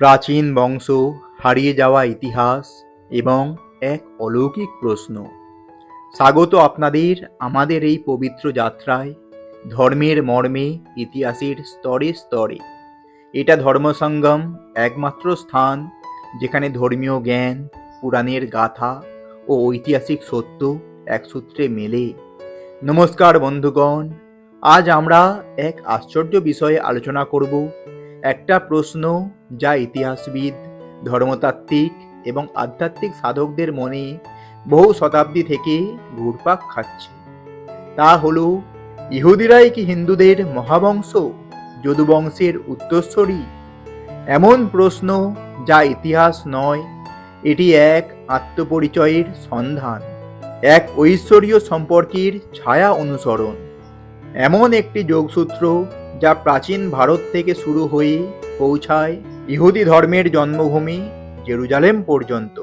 প্রাচীন বংশ, হারিয়ে যাওয়া ইতিহাস এবং এক অলৌকিক প্রশ্ন। স্বাগত আপনাদের আমাদের এই পবিত্র যাত্রায়, ধর্মের মর্মে, ইতিহাসের স্তরে স্তরে। এটা ধর্মসঙ্গম একমাত্র স্থান যেখানে ধর্মীয় জ্ঞান, পুরাণের গাথা ও ঐতিহাসিক সত্য এক সূত্রে মেলে। নমস্কার বন্ধুগণ, আজ আমরা এক আশ্চর্য বিষয়ে আলোচনা করব। একটা প্রশ্ন যা ইতিহাসবিদ, ধর্মতাত্ত্বিক এবং আধ্যাত্মিক সাধকদের মনে বহু শতাব্দী থেকে ঘুরপাক খাচ্ছে। তা হলো, ইহুদিরাই কি হিন্দুদের মহাবংশ, যদুবংশের উত্তরস্বরী? এমন প্রশ্ন যা ইতিহাস নয়, এটি এক আত্মপরিচয়ের সন্ধান, এক ঐশ্বরীয় সম্পর্কের ছায়া অনুসরণ। এমন একটি যোগসূত্র যা প্রাচীন ভারত থেকে শুরু হয়ে পৌঁছায় ইহুদি ধর্মের জন্মভূমি জেরুজালেম পর্যন্ত।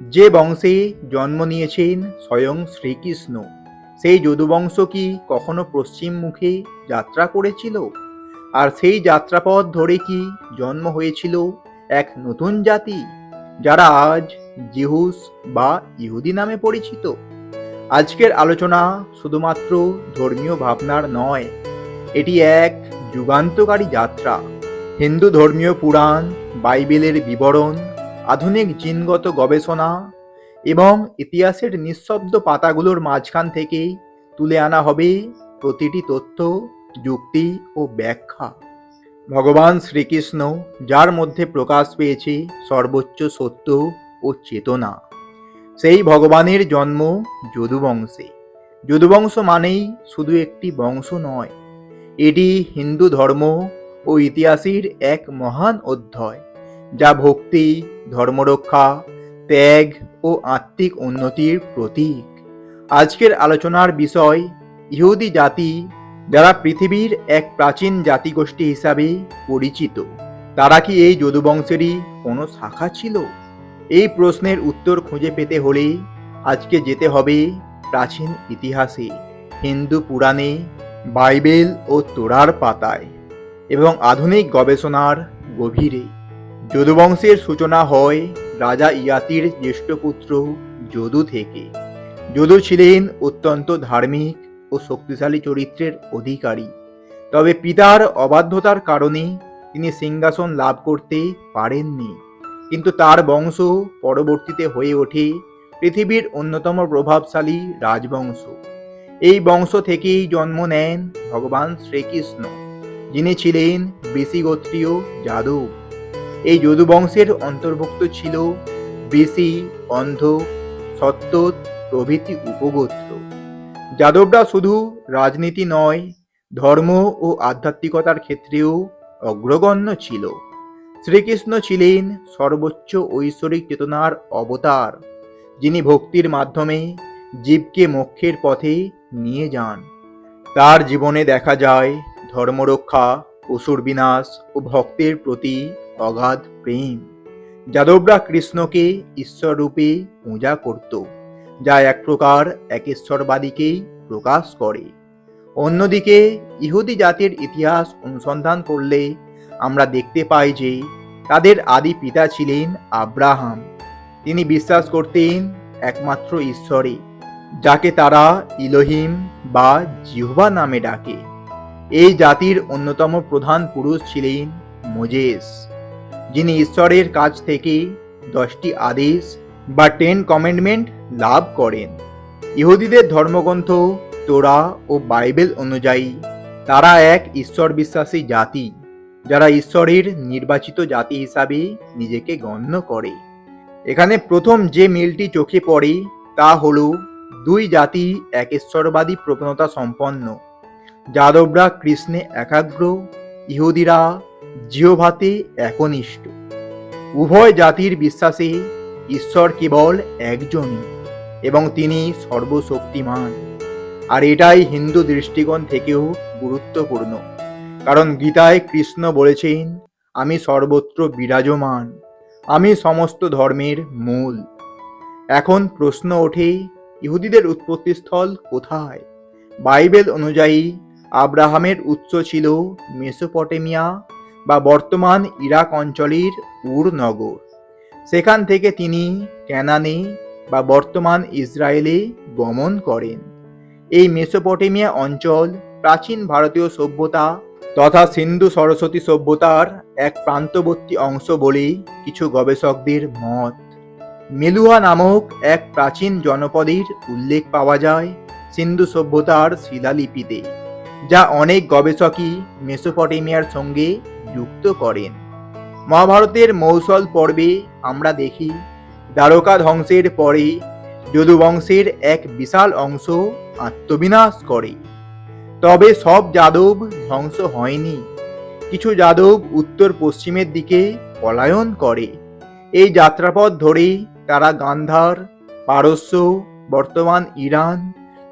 যে বংশে জন্ম নিয়েছেন স্বয়ং শ্রীকৃষ্ণ, সেই যদুবংশ কি কখনো পশ্চিম মুখে যাত্রা করেছিল? আর সেই যাত্রাপথ ধরে কি জন্ম হয়েছিল এক নতুন জাতি, যারা আজ জিহুস বা ইহুদি নামে পরিচিত? আজকের আলোচনা শুধুমাত্র ধর্মীয় ভাবনার নয় এটি এক যুগান্তকারী যাত্রা। হিন্দু ধর্মীয় পুরাণ, বাইবেলের বিবরণ, আধুনিক জিনগত গবেষণা এবং ইতিহাসের নিঃশব্দ পাতাগুলোর মাঝখান থেকে তুলে আনা হবে প্রতিটি তথ্য, যুক্তি ও ব্যাখ্যা। ভগবান শ্রীকৃষ্ণ, যার মধ্যে প্রকাশ পেয়েছে সর্বোচ্চ সত্য ও চেতনা, সেই ভগবানের জন্ম যদুবংশে। যদুবংশ মানেই শুধু একটি বংশ নয় এটি হিন্দু ধর্ম ও ইতিহাসের এক মহান অধ্যায়, যা ভক্তি, ধর্মরক্ষা, ত্যাগ ও আত্মিক উন্নতির প্রতীক। আজকের আলোচনার বিষয়, ইহুদি জাতি যারা পৃথিবীর এক প্রাচীন জাতিগোষ্ঠী হিসাবে পরিচিত, তারা কি এই যদুবংশেরই কোনো শাখা ছিল? এই প্রশ্নের উত্তর খুঁজে পেতে হলে আজকে যেতে হবে প্রাচীন ইতিহাসে, হিন্দু পুরাণে বাইবেল ও তোরার পাতায় এবং আধুনিক গবেষণার গভীরে। যদুবংশের সূচনা হয় রাজা ইয়াতির জ্যেষ্ঠ পুত্র যদু থেকে। যদু ছিলেন অত্যন্ত ধার্মিক ও শক্তিশালী চরিত্রের অধিকারী। তবে পিতার অবাধ্যতার কারণে তিনি সিংহাসন লাভ করতে পারেননি। কিন্তু তার বংশ পরবর্তীতে হয়ে ওঠে পৃথিবীর অন্যতম প্রভাবশালী রাজবংশ। এই বংশ থেকেই জন্ম নেন ভগবান শ্রীকৃষ্ণ, যিনি ছিলেন বৃষিগোত্রীয় যাদব এই যদুবংশের অন্তর্ভুক্ত ছিল বৃষি অন্ধ সত্তত প্রভৃতি উপগোত্র। যাদবরা শুধু রাজনীতি নয়, ধর্ম ও আধ্যাত্মিকতার ক্ষেত্রেও অগ্রগণ্য ছিল। শ্রীকৃষ্ণ ছিলেন সর্বোচ্চ ঐশ্বরিক চেতনার অবতার, যিনি ভক্তির মাধ্যমে জীবকে মোক্ষের পথে নিয়ে যান। তার জীবনে দেখা যায় ধর্মরক্ষা, অসুর বিনাশ ও ভক্তের প্রতি অগাধ প্রেম। যাদবরা কৃষ্ণকে ঈশ্বর রূপে পূজা করত, যা এক প্রকার একেশ্বরবাদীকেই প্রকাশ করে। অন্যদিকে ইহুদি জাতির ইতিহাস অনুসন্ধান করলে আমরা দেখতে পাই যে তাদের আদি পিতা ছিলেন আব্রাহাম। তিনি বিশ্বাস করতেন একমাত্র ঈশ্বরে যাকে তারা ইলোহিম বা জিহ্বা নামে ডাকে। এই জাতির অন্যতম প্রধান পুরুষ ছিলেন মোজেস, যিনি ঈশ্বরের কাছ থেকে দশটি আদেশ বা টেন কমেন্ডমেন্ট লাভ করেন। ইহুদিদের ধর্মগ্রন্থ, তোরা ও বাইবেল অনুযায়ী, তারা এক ঈশ্বর বিশ্বাসী জাতি, যারা ঈশ্বরের নির্বাচিত জাতি হিসাবে নিজেকে গণ্য করে। এখানে প্রথম যে মিলটি চোখে পড়ে, তা হলো দুই জাতি একেশ্বরবাদী প্রবণতা সম্পন্ন। যাদবরা কৃষ্ণে একাগ্র, ইহুদিরা জিহভাতে একনিষ্ঠ। উভয় জাতির বিশ্বাসে ঈশ্বর কেবল একজনই এবং তিনি সর্বশক্তিমান। আর এটাই হিন্দু দৃষ্টিকোণ থেকেও গুরুত্বপূর্ণ। কারণ গীতায় কৃষ্ণ বলেছেন, আমি সর্বত্র বিরাজমান। আমি সমস্ত ধর্মের মূল। এখন প্রশ্ন ওঠে ইহুদিদের উৎপত্তিস্থল কোথায়? বাইবেল অনুযায়ী, আব্রাহামের উৎস ছিল মেসোপটেমিয়া বা বর্তমান ইরাক অঞ্চলের উর নগর। সেখান থেকে তিনি ক্যানানে বা বর্তমান ইসরায়েলে গমন করেন। এই মেসোপটেমিয়া অঞ্চল প্রাচীন ভারতীয় সভ্যতা তথা সিন্ধু সরস্বতী সভ্যতার এক প্রান্তবর্তী অংশ বলে কিছু গবেষকদের মত। মেলুহা নামক এক প্রাচীন জনপদের উল্লেখ পাওয়া যায় সিন্ধু সভ্যতার শিলালিপিতে, যা অনেক গবেষকই মেসোপটেমিয়ার সঙ্গে যুক্ত করেন। মহাভারতের মৌসল পর্বে আমরা দেখি, দ্বারকা ধ্বংসের পরে যদুবংশের এক বিশাল অংশ আত্মবিনাশ করে। তবে সব যাদব ধ্বংস হয়নি। কিছু যাদব উত্তর পশ্চিমের দিকে পলায়ন করে। এই যাত্রাপথ ধরে তারা গান্ধার, পারস্য, বর্তমান ইরান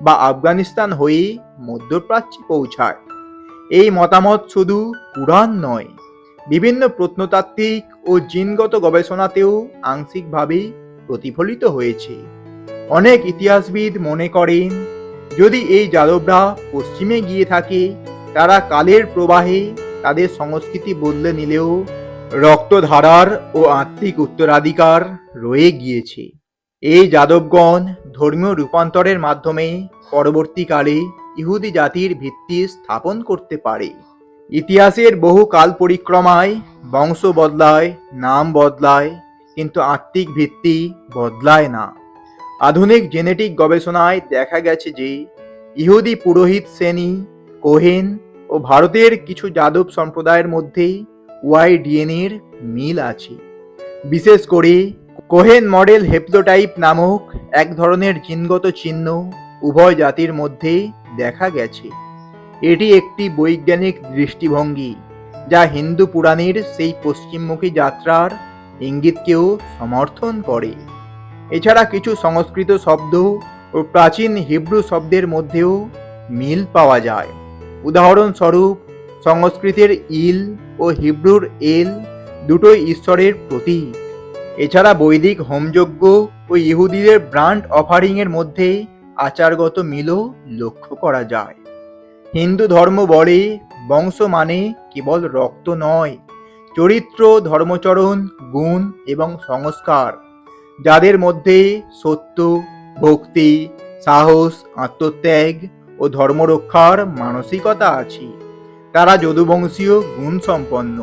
বা আফগানিস্তান হয়ে মধ্যপ্রাচ্যে পৌঁছায়। এই মতামত শুধু পুরাণ নয়, বিভিন্ন প্রত্নতাত্ত্বিক ও জিনগত গবেষণাতেও আংশিকভাবে প্রতিফলিত হয়েছে। অনেক ইতিহাসবিদ মনে করেন, যদি এই যাদবরা পশ্চিমে গিয়ে থাকে, তারা কালের প্রবাহে তাদের সংস্কৃতি বদলে নিলেও রক্তধারার ও আত্মিক উত্তরাধিকার রয়ে গিয়েছে। এই যাদবগণ ধর্মীয় রূপান্তরের মাধ্যমে পরবর্তীকালে ইহুদি জাতির ভিত্তি স্থাপন করতে পারে। ইতিহাসের বহু কাল পরিক্রমায় বংশ বদলায়, নাম বদলায়, কিন্তু আত্মিক ভিত্তি বদলায় না। আধুনিক জেনেটিক গবেষণায় দেখা গেছে যে, ইহুদি পুরোহিত শ্রেণি কোহেন ও ভারতের কিছু যাদব সম্প্রদায়ের মধ্যে ওয়াই ডিএনএর মিল আছে। বিশেষ করে কোহেন মডেল হেপ্লোটাইপ নামক এক ধরনের জিনগত চিহ্ন উভয় জাতির মধ্যে দেখা গেছে। এটি একটি বৈজ্ঞানিক দৃষ্টিভঙ্গি যা হিন্দু পুরাণের সেই পশ্চিমমুখী যাত্রার ইঙ্গিতকেও সমর্থন করে। এছাড়া কিছু সংস্কৃত শব্দ ও প্রাচীন হিব্রু শব্দের মধ্যেও মিল পাওয়া যায়। উদাহরণস্বরূপ সংস্কৃতের ইল ও হিব্রুর এল দুটোই ঈশ্বরের প্রতীক। এছাড়া বৈদিক হোমযজ্ঞ ও ইহুদিদের ব্রান্ড অফারিংয়ের মধ্যে আচারগত মিলও লক্ষ্য করা যায়। হিন্দু ধর্ম বলে বংশ মানে কেবল রক্ত নয়, চরিত্র, ধর্মচরণ, গুণ এবং সংস্কার, যাদের মধ্যে সত্য, ভক্তি, সাহস, আত্মত্যাগ ও ধর্মরক্ষার মানসিকতা আছে। তারা যদুবংশীয় গুণ সম্পন্ন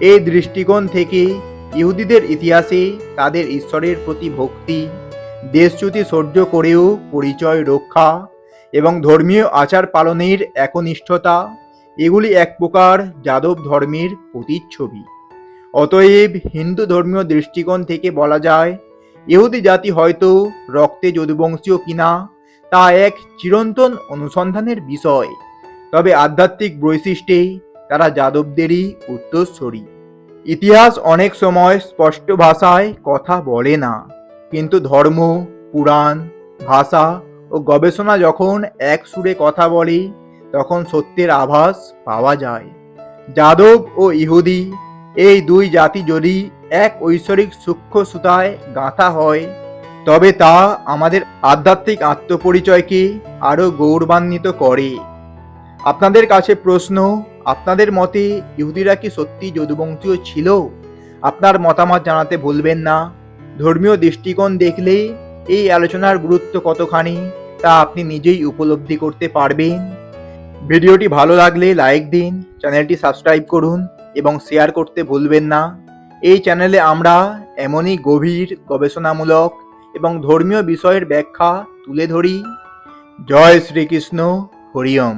এই দৃষ্টিকোণ থেকে ইহুদিদের ইতিহাসে তাদের ঈশ্বরের প্রতি ভক্তি, দেশচ্যুতি সহ্য করেও পরিচয় রক্ষা এবং ধর্মীয় আচার পালনের একনিষ্ঠতা, এগুলি এক প্রকার যাদব ধর্মের প্রতিচ্ছবি। অতএব হিন্দু ধর্মীয় দৃষ্টিকোণ থেকে বলা যায়, ইহুদি জাতি হয়তো রক্তে যদুবংশীয় কিনা তা এক চিরন্তন অনুসন্ধানের বিষয়। তবে আধ্যাত্মিক বৈশিষ্ট্যে তারা যাদবদেরই উত্তরস্বরী। ইতিহাস অনেক সময় স্পষ্ট ভাষায় কথা বলে না, কিন্তু ধর্ম, পুরাণ, ভাষা ও গবেষণা যখন এক সুরে কথা বলে, তখন সত্যের আভাস পাওয়া যায়। যাদব ও ইহুদি, এই দুই জাতি যদি এক ঐশ্বরিক সূক্ষ্ম সুতায় গাঁথা হয়, তবে তা আমাদের আধ্যাত্মিক আত্মপরিচয়কে আরও গৌরবান্বিত করে। আপনাদের কাছে প্রশ্ন, আপনাদের মতে ইহুদিরা কি সত্যি যদুবংশীয় ছিল? আপনার মতামত জানাতে ভুলবেন না। ধর্মীয় দৃষ্টিকোণ দেখলে এই আলোচনার গুরুত্ব কতখানি তা আপনি নিজেই উপলব্ধি করতে পারবেন। ভিডিওটি ভালো লাগলে লাইক দিন, চ্যানেলটি সাবস্ক্রাইব করুন এবং শেয়ার করতে ভুলবেন না। এই চ্যানেলে আমরা এমনই গভীর, গবেষণামূলক এবং ধর্মীয় বিষয়ের ব্যাখ্যা তুলে ধরি। জয় শ্রীকৃষ্ণ হরিওম